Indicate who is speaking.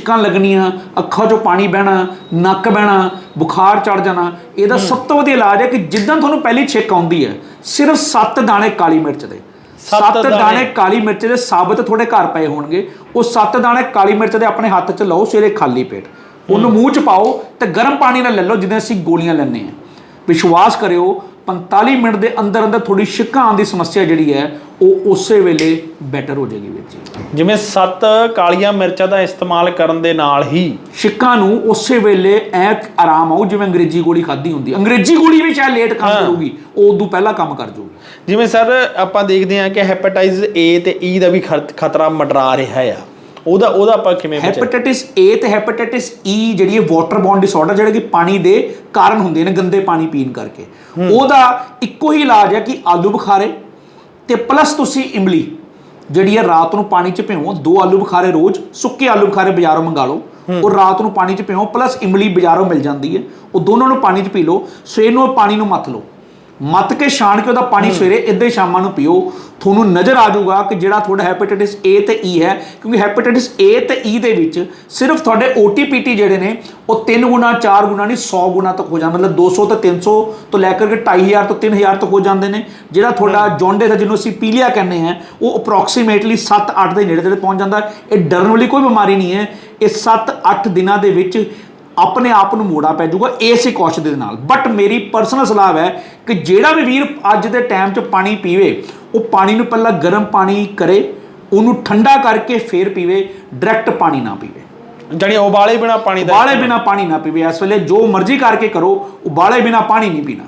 Speaker 1: ਛਿੱਕਾਂ ਲੱਗਣੀਆਂ ਅੱਖਾਂ 'ਚੋਂ ਪਾਣੀ ਬਹਿਣਾ ਨੱਕ ਬਹਿਣਾ ਬੁਖਾਰ ਚੜ ਜਾਣਾ ਇਹਦਾ ਸਭ ਤੋਂ ਵਧੀਆ ਇਲਾਜ ਹੈ ਕਿ ਜਿੱਦਾਂ ਤੁਹਾਨੂੰ ਪਹਿਲੀ ਛਿੱਕ ਆਉਂਦੀ ਹੈ ਸਿਰਫ 7 ਦਾਣੇ ਕਾਲੀ ਮਿਰਚ ਦੇ।
Speaker 2: ਸੱਤ
Speaker 1: 7
Speaker 2: ਦਾਣੇ।
Speaker 1: ਕਾਲੀ ਮਿਰਚ ਦੇ ਸਾਬਤ ਤੁਹਾਡੇ ਘਰ ਪਏ ਹੋਣਗੇ। ਉਹ 7 ਦਾਣੇ ਕਾਲੀ ਮਿਰਚ ਦੇ ਆਪਣੇ ਹੱਥ 'ਚ ਲਓ ਸਵੇਰੇ ਖਾਲੀ ਪੇਟ। ਉਹਨੂੰ ਮੂੰਹ 'ਚ ਪਾਓ ਤੇ ਗਰਮ ਪਾਣੀ ਨਾਲ ਲੈ ਲਓ ਜਿੱਦਾਂ ਅਸੀਂ ਗੋਲੀਆਂ ਲੈਂਦੇ ਆ ਵਿਸ਼ਵਾਸ ਕਰਿਓ 45 ਮਿੰਟ ਦੇ ਅੰਦਰ ਅੰਦਰ ਥੋੜੀ ਛਿੱਕਾਂ ਆਉਣ ਦੀ ਸਮੱਸਿਆ ਜਿਹੜੀ ਹੈ ਉਹ ਉਸੇ ਵੇਲੇ ਬੈਟਰ ਹੋ ਜਾਏਗੀ ਵੀਰ ਜੀ।
Speaker 2: ਜਿਵੇਂ ਸੱਤ ਕਾਲੀਆਂ ਮਿਰਚਾਂ ਦਾ ਇਸਤੇਮਾਲ ਕਰਨ ਦੇ ਨਾਲ ਹੀ
Speaker 1: ਛਿੱਕਾਂ ਨੂੰ ਉਸੇ ਵੇਲੇ ਐ ਆਰਾਮ ਆਉ ਜਿਵੇਂ ਅੰਗਰੇਜ਼ੀ ਗੋਲੀ ਖਾਦੀ ਹੁੰਦੀ ਅੰਗਰੇਜ਼ੀ ਗੋਲੀ ਵੀ ਚਾਹੇ ਲੇਟ ਕੰਮ। ਕਰੂਗੀ ਉਹ ਉਦੋਂ ਪਹਿਲਾਂ ਕੰਮ ਕਰ ਜੂਗੀ।
Speaker 2: ਜਿਵੇਂ ਸਰ ਆਪਾਂ ਦੇਖਦੇ ਹਾਂ ਕਿ ਹੈਪੇਟਾਈਟਸ ਏ ਤੇ ਈ ਦਾ ਵੀ ਖਤ- ਖਤਰਾ ਮੰਡਰਾ ਰਿਹਾ ਆ। ਉਹਦਾ ਉਹਦਾ ਆਪਾਂ ਕਿਵੇਂ
Speaker 1: ਹੈਪੇਟਾਈਟਿਸ ਏ ਤੇ ਹੈਪੇਟਾਈਟਿਸ ਈ ਜਿਹੜੀ ਹੈ ਵਾਟਰ ਬੌਰਨ ਡਿਸਆਰਡਰ ਜਿਹੜੇ ਕਿ ਪਾਣੀ ਦੇ ਕਾਰਨ ਹੁੰਦੇ ਨੇ ਗੰਦੇ ਪਾਣੀ ਪੀਣ ਕਰਕੇ। ਉਹਦਾ ਇੱਕੋ ਹੀ ਇਲਾਜ ਹੈ ਕਿ ਆਲੂ ਬੁਖਾਰੇ ਤੇ ਪਲੱਸ ਤੁਸੀਂ ਇਮਲੀ ਜਿਹੜੀ ਹੈ ਰਾਤ ਨੂੰ ਪਾਣੀ 'ਚ ਭਿਓ ਦੋ ਆਲੂ ਬੁਖਾਰੇ ਰੋਜ਼ ਸੁੱਕੇ ਆਲੂ ਬੁਖਾਰੇ ਬਾਜ਼ਾਰੋਂ ਮੰਗਾ ਲਓ। ਉਹ ਰਾਤ ਨੂੰ ਪਾਣੀ 'ਚ ਭਿਓ ਪਲੱਸ ਇਮਲੀ ਬਾਜ਼ਾਰੋਂ ਮਿਲ ਜਾਂਦੀ ਹੈ। ਉਹ ਦੋਨੋਂ ਨੂੰ ਪਾਣੀ 'ਚ ਪੀ ਲਓ। ਸਵੇਰ ਨੂੰ ਪਾਣੀ ਨੂੰ ਮੱਥ ਲਓ। ਮੱਥ ਕੇ ਛਾਣ ਕੇ ਉਹਦਾ ਪਾਣੀ ਸਵੇਰੇ ਇੱਦਾਂ ਹੀ ਸ਼ਾਮਾਂ ਨੂੰ ਪੀਓ। ਤੁਹਾਨੂੰ ਨਜ਼ਰ ਆ ਜਾਊਗਾ ਕਿ ਜਿਹੜਾ ਤੁਹਾਡਾ ਹੈਪੇਟਾਈਟਿਸ ਏ ਤੇ ਈ ਹੈ ਕਿਉਂਕਿ ਹੈਪੇਟਾਈਟਿਸ ਏ ਤੇ ਈ ਦੇ ਵਿੱਚ ਸਿਰਫ ਤੁਹਾਡੇ OTPT ਜਿਹੜੇ ਨੇ ਉਹ 3 ਗੁਣਾ 4 ਗੁਣਾ ਨਹੀਂ 100 ਗੁਣਾ ਤੱਕ ਹੋ ਜਾਂਦਾ। ਮਤਲਬ 200 ਤੋਂ 300 ਤੋਂ ਲੈ ਕਰਕੇ 2500 ਤੋਂ 3000 ਤੱਕ ਹੋ ਜਾਂਦੇ ਨੇ। ਜਿਹੜਾ ਤੁਹਾਡਾ ਜੌਂਡਿਸ ਹੈ ਜਿਹਨੂੰ ਅਸੀਂ ਪੀਲੀਆ ਕਹਿੰਦੇ ਆ ਉਹ ਅਪਰੋਕਸੀਮੇਟਲੀ 7-8 ਦੇ ਨੇੜੇ ਤੇੜੇ ਪਹੁੰਚ ਜਾਂਦਾ। ਇਹ ਡਰਨ ਵਾਲੀ ਕੋਈ ਬਿਮਾਰੀ ਨਹੀਂ ਹੈ। ਇਹ 7-8 ਦਿਨਾਂ ਦੇ ਵਿੱਚ ਆਪਣੇ ਆਪ ਨੂੰ ਮੋੜਾ ਪੈ ਜਾਊਗਾ ਇਸੇ ਕੌਸ਼ਲ ਦੇ ਨਾਲ। ਬਟ ਮੇਰੀ ਪਰਸਨਲ ਸਲਾਹ ਹੈ ਕਿ ਜਿਹੜਾ ਵੀ ਵੀਰ ਅੱਜ ਦੇ ਟਾਈਮ 'ਚ ਪਾਣੀ ਪੀਵੇ ਉਹ ਪਾਣੀ ਨੂੰ ਪਹਿਲਾਂ ਗਰਮ ਪਾਣੀ ਕਰੇ ਉਹਨੂੰ ਠੰਡਾ ਕਰਕੇ ਫੇਰ ਪੀਵੇ ਡਾਇਰੈਕਟ ਪਾਣੀ ਨਾ ਪੀਵੇ।
Speaker 2: ਜਾਨੀ ਉਬਾਲੇ ਬਿਨਾ ਪਾਣੀ ਦਾ
Speaker 1: ਉਬਾਲੇ ਬਿਨਾ ਪਾਣੀ ਨਾ ਪੀਵੇ। ਇਸ ਵੇਲੇ ਜੋ ਮਰਜ਼ੀ ਕਰਕੇ ਕਰੋ ਉਬਾਲੇ ਬਿਨਾ ਪਾਣੀ ਨਹੀਂ ਪੀਣਾ।